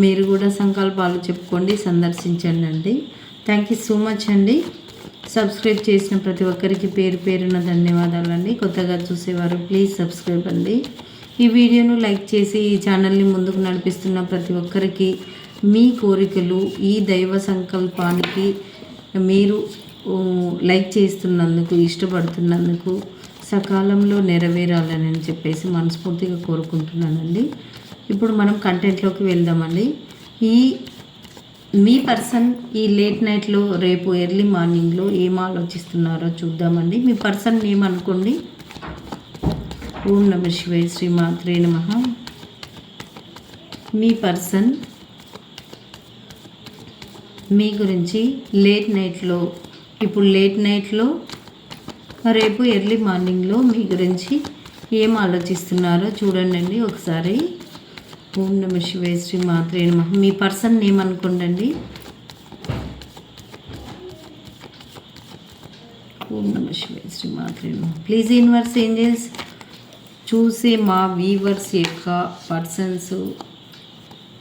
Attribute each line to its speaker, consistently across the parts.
Speaker 1: మీరు కూడా సంకల్పాలు చెప్పుకోండి సందర్శించండి అండి థ్యాంక్ యూ సో మచ్ అండి. సబ్స్క్రైబ్ చేసిన ప్రతి ఒక్కరికి పేరు పేరున ధన్యవాదాలండి. కొత్తగా చూసేవారు ప్లీజ్ సబ్స్క్రైబ్ అండి. ఈ వీడియోను లైక్ చేసి ఈ ఛానల్ని ముందుకు నడిపిస్తున్న ప్రతి ఒక్కరికి మీ కోరికలు ఈ దైవ సంకల్పానికి మీరు లైక్ చేస్తున్నందుకు ఇష్టపడుతున్నందుకు సకాలంలో నెరవేరాలని చెప్పేసి మనస్ఫూర్తిగా కోరుకుంటున్నానండి. ఇప్పుడు మనం కంటెంట్లోకి వెళ్దామండి. ఈ మీ పర్సన్ ఈ లేట్ నైట్లో రేపు ఎర్లీ మార్నింగ్లో ఏం ఆలోచిస్తున్నారో చూద్దామండి. మీ పర్సన్ నేమ్ అనుకోండి ఓం నమ శివాయ శ్రీ మాత్రే నమ. మీ పర్సన్ మీ గురించి లేట్ నైట్లో ఇప్పుడు లేట్ నైట్లో రేపు ఎర్లీ మార్నింగ్లో మీ గురించి ఏం ఆలోచిస్తున్నారో చూడండి ఒకసారి. ఓం నమ శివాయ శ్రీ మాత్రే నమ. మీ పర్సన్ నేమ్ అనుకోండి ఓం నమ శివాయ శ్రీ మాత్రే నమ. ప్లీజ్ యూనివర్స్ ఏంజల్స్ చూసే మా వీవర్స్ యొక్క పర్సన్స్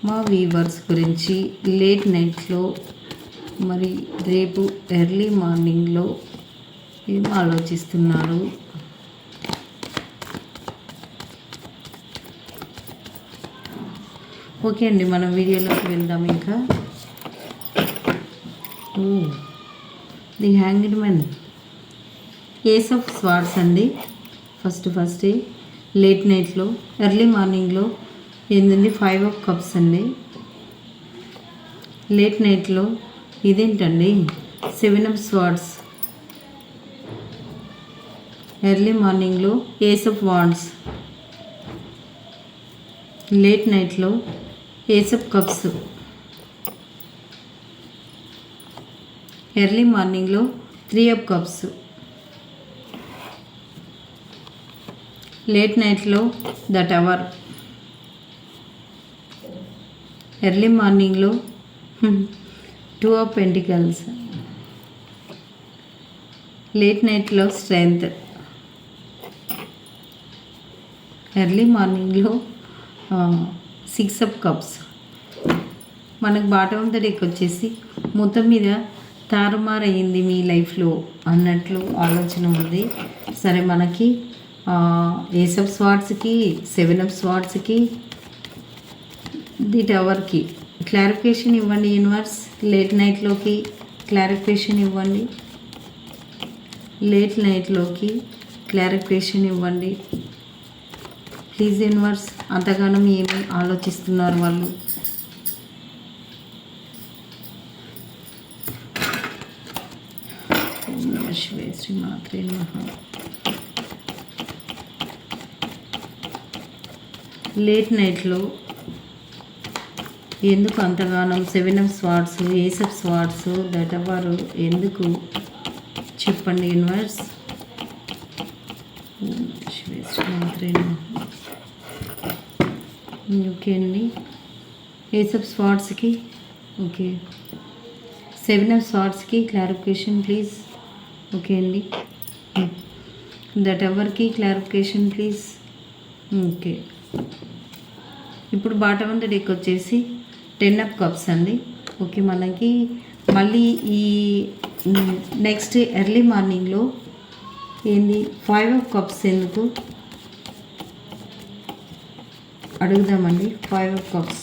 Speaker 1: మా వీవర్స్ గురించి లేట్ నైట్లో మరి రేపు ఎర్లీ మార్నింగ్లో ఏం ఆలోచిస్తున్నారు? ఓకే అండి మనం వీడియోలోకి వెళ్దాం ఇంకా. The hanged men case of swords అండి. ఫస్ట్ ఫస్ట్ లేట్ నైట్లో ఎర్లీ మార్నింగ్లో ఏంటండి ఫైవ్ ఆఫ్ కప్స్ అండి. లేట్ నైట్లో ఇదేంటండి సెవెన్ ఆఫ్ స్వార్డ్స్. ఎర్లీ మార్నింగ్లో ఏస్ ఆఫ్ వాండ్స్. లేట్ నైట్లో ఏస్ కప్స్. ఎర్లీ మార్నింగ్లో త్రీ అప్ కప్స్. లేట్ నైట్లో దట్ అవర్ ఎర్లీ మార్నింగ్లో టూ ఆఫ్ పెంటికల్స్. లేట్ నైట్లో స్ట్రెంగ్త్. ఎర్లీ మార్నింగ్లో సిక్స్ అప్ కప్స్. మనకు బాటం ద డేకి వచ్చేసి మొత్తం మీద తారుమారు అయ్యింది మీ లైఫ్లో అన్నట్లు ఆలోచన ఉంది. సరే మనకి ఏస్ ఆఫ్ స్వాట్స్కి సెవెన్ ఆఫ్ స్వాట్స్కి ది టవర్కి క్లారిఫికేషన్ ఇవ్వండి యూనివర్స్. లేట్ నైట్లోకి క్లారిఫికేషన్ ఇవ్వండి. లేట్ నైట్లోకి క్లారిఫికేషన్ ఇవ్వండి. ప్లీజ్ యూనివర్స్ అంతగానం ఏమి ఆలోచిస్తున్నారు వాళ్ళు? ఓం శ్రీ మాత్రే లేట్ నైట్లో ఎందుకు అంతగానం seven of swords ace of swords that వారు ఎందుకు? చెప్పండి యూనివర్స్ శ్రీ మాత్రే నమః. ఓకే అండి. ఏస్ ఆఫ్ స్వాట్స్కి ఓకే. సెవెన్ ఆఫ్ స్వాట్స్కి క్లారిఫికేషన్ ప్లీజ్. ఓకే అండి. Hmm. దట్ అవర్కి క్లారిఫికేషన్ ప్లీజ్. Hmm, okay. ఇప్పుడు బాటమ్ ఆఫ్ ద డెక్ వచ్చేసి టెన్ ఆఫ్ కప్స్ అండి. ఓకే మనకి మళ్ళీ ఈ నెక్స్ట్ ఎర్లీ మార్నింగ్లో ఏంది? ఫైవ్ ఆఫ్ కప్స్ ఎందుకు? అడుగుదామండి. Five of cups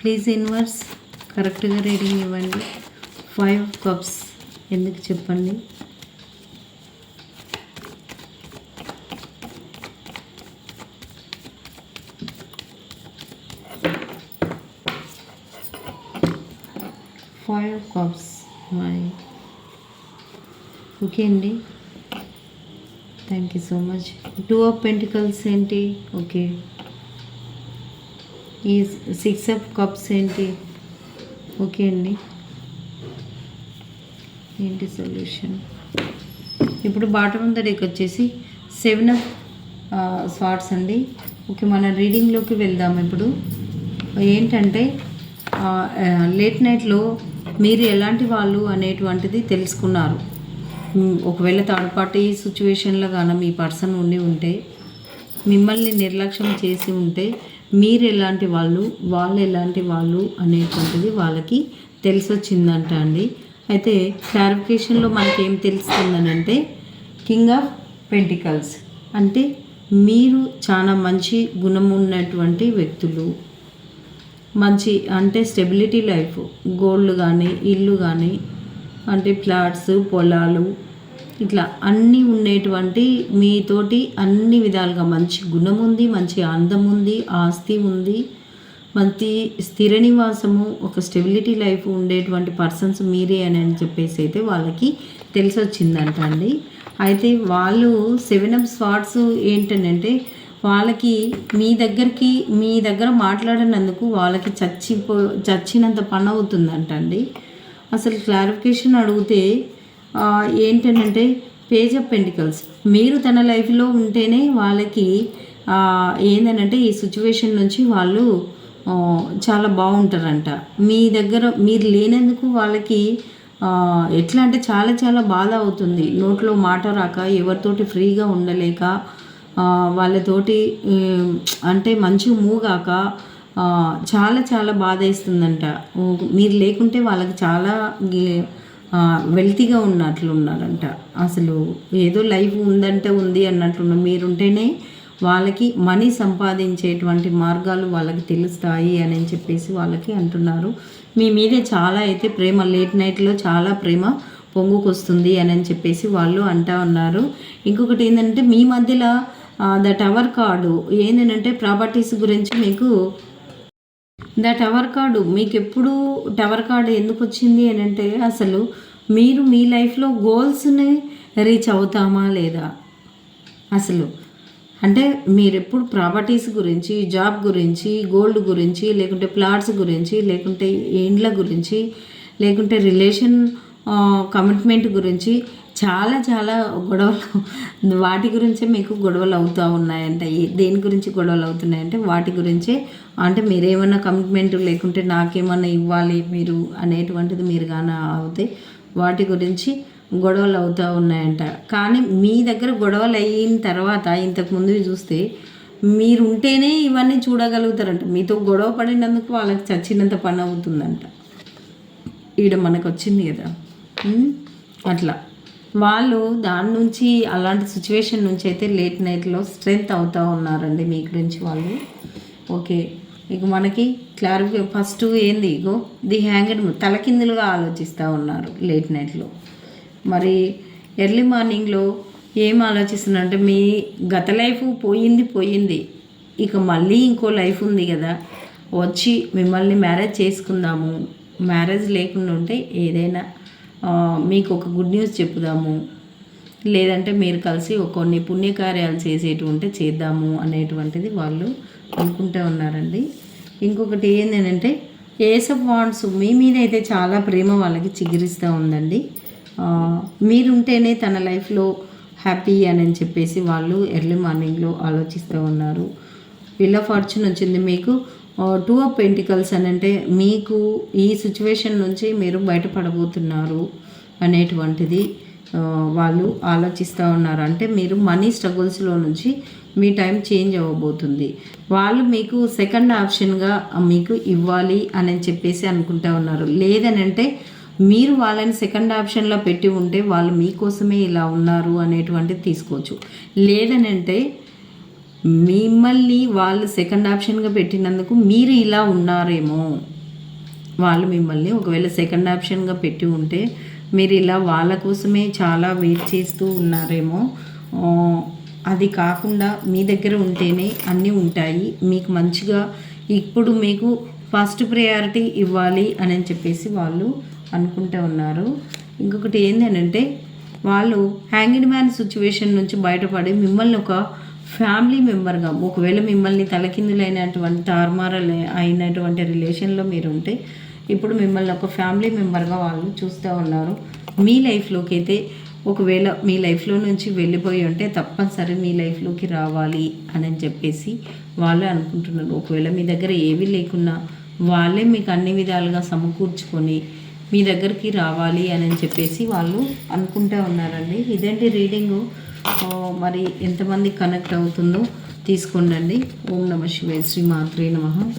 Speaker 1: please universe కరెక్ట్గా రీడింగ్ ఇవ్వండి. ఫైవ్ కప్స్ ఎందుకు చెప్పండి ఫైవ్ కప్స్ మై ఓకే అండి. Thank you so much two of pentacles ఏంటి? ఓకే. ఈ సిక్స్ ఆఫ్ కప్స్ ఏంటి? ఓకే అండి. ఏంటి సొల్యూషన్ ఇప్పుడు బాటమ్ డెక్ వచ్చేసి సెవెన్ ఆఫ్ స్వాట్స్ అండి. ఓకే మన రీడింగ్లోకి వెళ్దాం ఇప్పుడు. ఏంటంటే లేట్ నైట్లో మీరు ఎలాంటి వాళ్ళు అనేటువంటిది తెలుసుకున్నారు. ఒకవేళ థర్డ్ పార్టీ సిచ్యువేషన్లో కానీ మీ పర్సన్ ఉండి ఉంటే మిమ్మల్ని నిర్లక్ష్యం చేసి ఉంటే మీరు ఎలాంటి వాళ్ళు వాళ్ళు ఎలాంటి వాళ్ళు అనేటువంటిది వాళ్ళకి తెలిసి వచ్చిందంట అండి. అయితే క్లారిఫికేషన్లో మనకి ఏం తెలుస్తుందనంటే కింగ్ ఆఫ్ పెంటికల్స్ అంటే మీరు చాలా మంచి గుణం ఉన్నటువంటి వ్యక్తులు. మంచి అంటే స్టెబిలిటీ లైఫ్ గోల్డ్ కానీ ఇల్లు కానీ అంటే ఫ్లాట్స్ పొలాలు ఇట్లా అన్నీ ఉండేటువంటి మీతోటి అన్ని విధాలుగా మంచి గుణం ఉంది మంచి అందం ఉంది ఆస్తి ఉంది మంచి స్థిర నివాసము ఒక స్టెబిలిటీ లైఫ్ ఉండేటువంటి పర్సన్స్ మీరే అని అని చెప్పేసి అయితే వాళ్ళకి తెలిసి వచ్చిందంట అండి. అయితే వాళ్ళు సెవెన్ అప్ స్వాట్స్ ఏంటంటే వాళ్ళకి మీ దగ్గరికి మీ దగ్గర మాట్లాడినందుకు వాళ్ళకి చచ్చిపో చచ్చినంత పని అవుతుందంటండి అండి. అసలు క్లారిఫికేషన్ అడిగితే ఏంటంటే పేజ్ ఆఫ్ పెంటికల్స్ మీరు తన లైఫ్లో ఉంటేనే వాళ్ళకి ఆ, ఏందనంటే ఈ సిచ్యువేషన్ నుంచి వాళ్ళు చాలా బాగుంటారంట. మీ దగ్గర మీరు లేనందుకు వాళ్ళకి ఎట్లా అంటే చాలా చాలా బాధ అవుతుంది. నోట్లో మాట రాక ఎవరితోటి ఫ్రీగా ఉండలేక వాళ్ళతోటి అంటే మంచి మూగాక చాలా చాలా బాధ వేస్తుందంట మీరు లేకుంటే వాళ్ళకి చాలా వెల్తీగా ఉన్నట్లు ఉన్నారంట. అసలు ఏదో లైఫ్ ఉందంటే ఉంది అన్నట్లున్నారు మీరుంటేనే వాళ్ళకి మనీ సంపాదించేటువంటి మార్గాలు వాళ్ళకి తెలుస్తాయి అని చెప్పేసి వాళ్ళకి అంటున్నారు. మీ మీదే చాలా అయితే ప్రేమ లేట్ నైట్లో చాలా ప్రేమ పొంగుకొస్తుంది అని అని చెప్పేసి వాళ్ళు అంటా ఉన్నారు. ఇంకొకటి ఏంటంటే మీ మధ్యలో ద టవర్ కార్డు ఏంటంటే ప్రాపర్టీస్ గురించి మీకు ద టవర్ కార్డు మీకు ఎప్పుడు టవర్ కార్డు ఎందుకు వచ్చింది అని అంటే అసలు మీరు మీ లైఫ్లో గోల్స్ని రీచ్ అవుతామా లేదా? అసలు అంటే మీరు ఎప్పుడు ప్రాపర్టీస్ గురించి జాబ్ గురించి గోల్డ్ గురించి లేకుంటే ప్లాట్స్ గురించి లేకుంటే ఇండ్ల గురించి లేకుంటే రిలేషన్ కమిట్మెంట్ గురించి చాలా చాలా గొడవలు. వాటి గురించే మీకు గొడవలు అవుతూ ఉన్నాయంట. దేని గురించి గొడవలు అవుతున్నాయంటే వాటి గురించే. అంటే మీరేమన్నా కమిట్మెంట్ లేకుంటే నాకేమన్నా ఇవ్వాలి మీరు అనేటువంటిది మీరు కానీ అవుతే వాటి గురించి గొడవలు అవుతూ ఉన్నాయంట. కానీ మీ దగ్గర గొడవలు అయిన తర్వాత ఇంతకుముందు చూస్తే మీరు ఉంటేనే ఇవన్నీ చూడగలుగుతారంట. మీతో గొడవ పడినందుకు వాళ్ళకి చచ్చినంత పని అవుతుందంట. ఈడ మనకు వచ్చింది కదా అట్లా. వాళ్ళు దాని నుంచి అలాంటి సిచ్యువేషన్ నుంచి అయితే లేట్ నైట్లో స్ట్రెంగ్త్ అవుతూ ఉన్నారండి మీ గురించి వాళ్ళు. ఓకే. ఇక మనకి క్లారిఫై ఫస్ట్ ఏంది? ఇగో ది హ్యాంగెడ్ తలకిందులుగా ఆలోచిస్తూ ఉన్నారు లేట్ నైట్లో మరి ఎర్లీ మార్నింగ్లో ఏం ఆలోచిస్తున్నారంటే మీ గత లైఫ్ పోయింది పోయింది. ఇక మళ్ళీ ఇంకో లైఫ్ ఉంది కదా. వచ్చి మిమ్మల్ని మ్యారేజ్ చేసుకుందాము. మ్యారేజ్ లేకుండా ఉంటే ఏదైనా మీకు ఒక గుడ్ న్యూస్ చెప్పుదాము. లేదంటే మీరు కలిసి కొన్ని పుణ్యకార్యాలు చేసేటి ఉంటే చేద్దాము అనేటువంటిది వాళ్ళు అనుకుంటూ ఉన్నారండి. ఇంకొకటి ఏంటంటే ఏసప్ వాండ్స్ మీ మీద అయితే చాలా ప్రేమ వాళ్ళకి చిగురిస్తూ ఉందండి. మీరుంటేనే తన లైఫ్లో హ్యాపీ అని అని చెప్పేసి వాళ్ళు ఎర్లీ మార్నింగ్లో ఆలోచిస్తూ ఉన్నారు. వీళ్ళ ఫార్చ్యూన్ వచ్చింది మీకు. టూ ఆఫ్ పెంటికల్స్ అని అంటే మీకు ఈ సిచ్యువేషన్ నుంచి మీరు బయటపడబోతున్నారు అనేటువంటిది వాళ్ళు ఆలోచిస్తూ ఉన్నారు. అంటే మీరు మనీ స్ట్రగుల్స్లో నుంచి మీ టైం చేంజ్ అవ్వబోతుంది. వాళ్ళు మీకు సెకండ్ ఆప్షన్గా మీకు ఇవ్వాలి అని చెప్పేసి అనుకుంటా ఉన్నారు. లేదనంటే మీరు వాళ్ళని సెకండ్ ఆప్షన్లో పెట్టి ఉంటే వాళ్ళు మీకోసమే ఇలా ఉన్నారు అనేటువంటిది తీసుకోవచ్చు. లేదనంటే మిమ్మల్ని వాళ్ళు సెకండ్ ఆప్షన్గా పెట్టినందుకు మీరు ఇలా ఉన్నారేమో. వాళ్ళు మిమ్మల్ని ఒకవేళ సెకండ్ ఆప్షన్గా పెట్టి ఉంటే మీరు ఇలా వాళ్ళ కోసమే చాలా వెయిట్ చేస్తూ ఉన్నారేమో. అది కాకుండా మీ దగ్గర ఉంటేనే అన్నీ ఉంటాయి. మీకు మంచిగా ఇప్పుడు మీకు ఫస్ట్ ప్రయారిటీ ఇవ్వాలి అని చెప్పేసి వాళ్ళు అనుకుంటూ ఉన్నారు. ఇంకొకటి ఏంటంటే వాళ్ళు హ్యాంగిడ్ మ్యాన్ సిచ్యువేషన్ నుంచి బయటపడి మిమ్మల్ని ఒక ఫ్యామిలీ మెంబర్గా ఒకవేళ మిమ్మల్ని తలకిందులైనటువంటి టార్మారల్ అయినటువంటి రిలేషన్లో మీరు ఉంటే ఇప్పుడు మిమ్మల్ని ఒక ఫ్యామిలీ మెంబర్గా వాళ్ళు చూస్తూ ఉన్నారు. మీ లైఫ్లోకి అయితే ఒకవేళ మీ లైఫ్లో నుంచి వెళ్ళిపోయి ఉంటే తప్పనిసరి మీ లైఫ్లోకి రావాలి అని చెప్పేసి వాళ్ళే అనుకుంటున్నారు. ఒకవేళ మీ దగ్గర ఏవి లేకున్నా వాళ్ళే మీకు అన్ని విధాలుగా సమకూర్చుకొని మీ దగ్గరికి రావాలి అని చెప్పేసి వాళ్ళు అనుకుంటూ ఉన్నారండి. ఇదేంటి రీడింగు? మరి ఎంతమంది కనెక్ట్ అవుతుందో తీసుకోండి ఓం నమ శివాయ. శ్రీ మాత్రే నమ.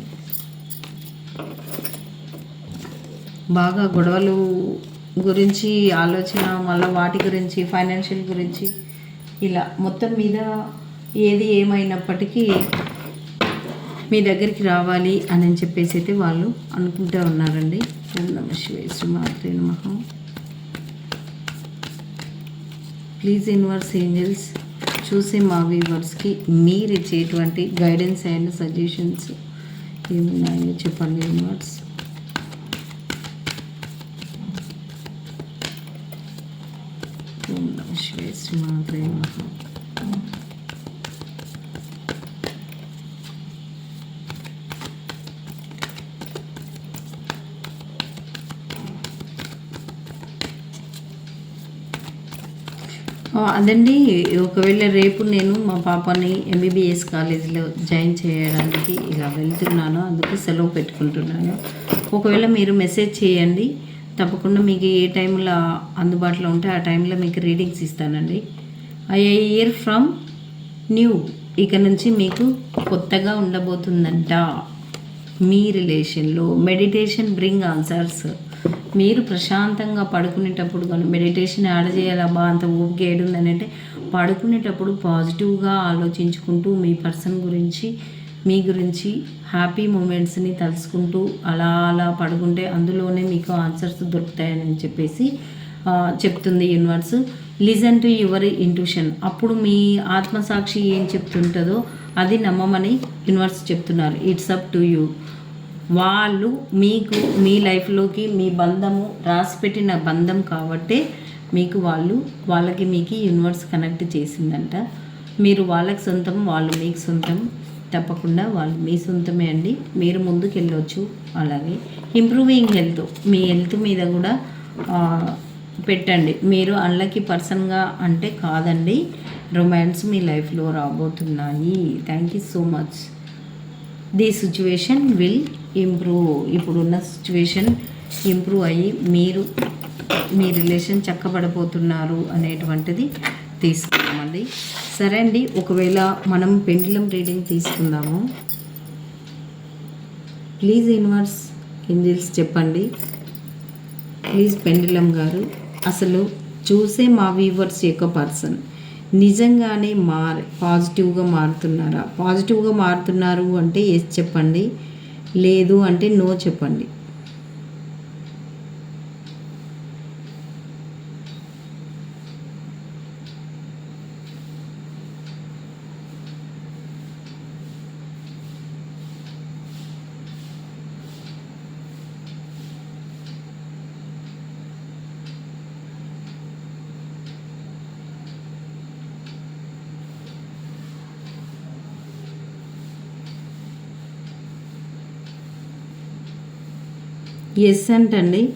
Speaker 1: బాగా గొడవలు గురించి ఆలోచన మళ్ళీ వాటి గురించి ఫైనాన్షియల్ గురించి ఇలా మొత్తం మీద ఏది ఏమైనప్పటికీ మీ దగ్గరికి రావాలి అని చెప్పేసి అయితే వాళ్ళు అనుకుంటూ ఉన్నారండి. ఓం నమ శివాయ. శ్రీమాత్రే నమ. Please universe angels. చూసే మా వ్యూవర్స్కి మీరు ఇచ్చేటువంటి గైడెన్స్ అండ్ సజెషన్స్ ఏమున్నాయో చెప్పండి ఇన్వర్స్. ఓం నమ శివాయ శ్రీమాత్రే అదండి. ఒకవేళ రేపు నేను మా పాపని ఎంబీబీఎస్ కాలేజీలో జాయిన్ చేయడానికి ఇలా వెళ్తున్నాను. అందుకు సెలవు పెట్టుకుంటున్నాను. ఒకవేళ మీరు మెసేజ్ చేయండి. తప్పకుండా మీకు ఏ టైంలో అందుబాటులో ఉంటే ఆ టైంలో మీకు రీడింగ్స్ ఇస్తానండి. ఐ ఇయర్ ఫ్రమ్ న్యూ ఇక నుంచి మీకు కొత్తగా ఉండబోతుందంట. మీ రిలేషన్లో మెడిటేషన్ బ్రింగ్ ఆన్సర్స్. మీరు ప్రశాంతంగా పడుకునేటప్పుడు కానీ మెడిటేషన్ యాడ్ చేయాలబ్బా అంత ఓపిక ఏడుందని అంటే పడుకునేటప్పుడు పాజిటివ్గా ఆలోచించుకుంటూ మీ పర్సన్ గురించి మీ గురించి హ్యాపీ మూమెంట్స్ని తలుసుకుంటూ అలా అలా పడుకుంటే అందులోనే మీకు ఆన్సర్స్ దొరుకుతాయని చెప్పేసి చెప్తుంది universe. Listen to your intuition. అప్పుడు మీ ఆత్మసాక్షి ఏం చెప్తుంటుందో అది నమ్మమని యూనివర్స్ చెప్తున్నారు. It's up to you. వాళ్ళు మీకు మీ లైఫ్లోకి మీ బంధము రాసిపెట్టిన బంధం కాబట్టే మీకు వాళ్ళు వాళ్ళకి మీకు యూనివర్స్ కనెక్ట్ చేసిందంట. మీరు వాళ్ళకి సొంతం వాళ్ళు మీకు సొంతం. తప్పకుండా వాళ్ళు మీ సొంతమే అండి. మీరు ముందుకు వెళ్ళొచ్చు అలాగే ఇంప్రూవింగ్ హెల్త్ మీ హెల్త్ మీద కూడా పెట్టండి. మీరు అన్లకి పర్సన్గా అంటే కాదండి. రొమాన్స్ మీ లైఫ్లో రాబోతున్నాయి. Thank you so much. The situation will improve ఇప్పుడున్న సిచ్యువేషన్ ఇంప్రూవ్ అయ్యి మీరు మీ రిలేషన్ చక్కబడిపోతున్నారు అనేటువంటిది తీసుకున్నామండి సరే అండి ఒకవేళ మనం పెండిలం రీడింగ్ తీసుకుందాము. ప్లీజ్ ఇన్వర్స్ ఏంజిల్స్ చెప్పండి. ప్లీజ్ పెండిలం గారు అసలు చూసే మా వీవర్స్ యొక్క పర్సన్ నిజంగానే మార్ పాజిటివ్గా మారుతున్నారా? పాజిటివ్గా మారుతున్నారు అంటే ఎస్ చెప్పండి. లేదు అంటే నో చెప్పండి. ఎస్ అంటండి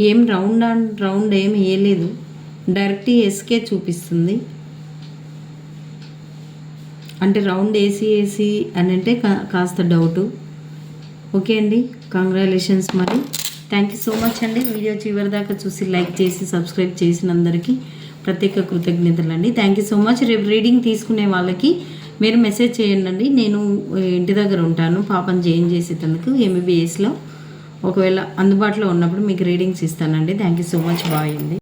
Speaker 1: ఏం రౌండ్ అండ్ రౌండ్ ఏం వేయలేదు. డైరెక్ట్ ఎస్కే చూపిస్తుంది. అంటే రౌండ్ ఏసీ ఏసీ అని అంటే కాస్త డౌటు ఓకే అండి. కంగ్రాచులేషన్స్ మరి. థ్యాంక్ యూ సో మచ్ అండి. వీడియో చివరి దాకా చూసి లైక్ చేసి సబ్స్క్రైబ్ చేసిన అందరికీ ప్రత్యేక కృతజ్ఞతలు అండి థ్యాంక్ యూ సో మచ్ రేపు రీడింగ్ తీసుకునే వాళ్ళకి మీరు మెసేజ్ చేయండి నేను ఇంటి దగ్గర ఉంటాను. పాపను జాయిన్ చేసేటందుకు ఎంబీబీఎస్లో ఒకవేళ అందుబాటులో ఉన్నప్పుడు మీకు రీడింగ్స్ ఇస్తానండి. Thank you so much. Bye అండి.